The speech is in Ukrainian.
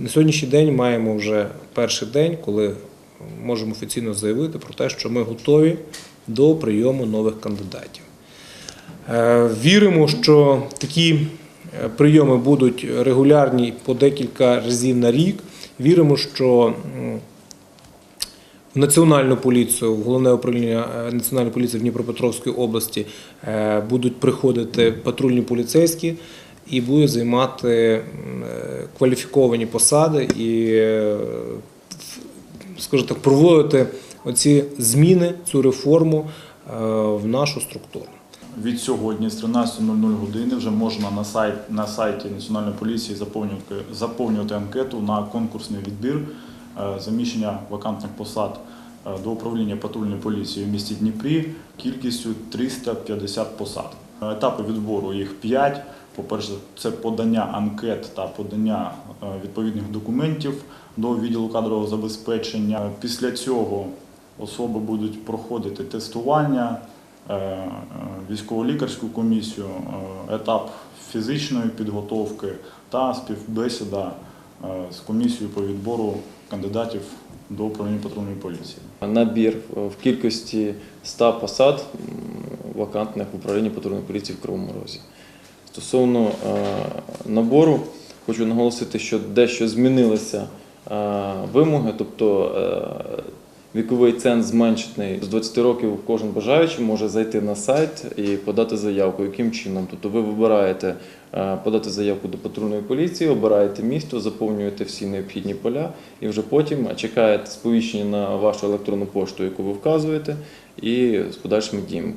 На сьогоднішній день маємо вже перший день, коли можемо офіційно заявити про те, що ми готові до прийому нових кандидатів. Е, Віримо, що такі е, прийоми будуть регулярні по декілька разів на рік. Віримо, що в Національну поліцію, в головне управління е, Національної поліції в Дніпропетровській області будуть приходити патрульні поліцейські і будуть займати е, кваліфіковані посади і, е, скажімо так, проводити оці зміни, цю реформу е, в нашу структуру. Від сьогодні з 13.00 години вже можна на, сайт, на сайті Національної поліції заповнювати, заповнювати анкету на конкурсний відбір заміщення вакантних посад до управління патрульної поліції в місті Дніпрі кількістю 350 посад. Етапи відбору їх 5. По-перше, це подання анкет та подання е, відповідних документів до відділу кадрового забезпечення. Після цього особи будуть проходити тестування, е, е, військово-лікарську комісію, етап фізичної підготовки та співбесіда з комісією по відбору кандидатів до управління патрульної поліції. Набір в кількості 100 посад вакантних в управлінні патрульної поліції в Кривому Розі. Стосовно е, набору, хочу наголосити, що дещо змінилися е, вимоги, тобто е, віковий ценз зменшений з 20 років кожен бажаючий може зайти на сайт і подати заявку. Яким чином? Тобто ви вибираєте подати заявку до патрульної поліції, обираєте місто, заповнюєте всі необхідні поля і вже потім чекаєте сповіщення на вашу електронну пошту, яку ви вказуєте, і з подальшими діями.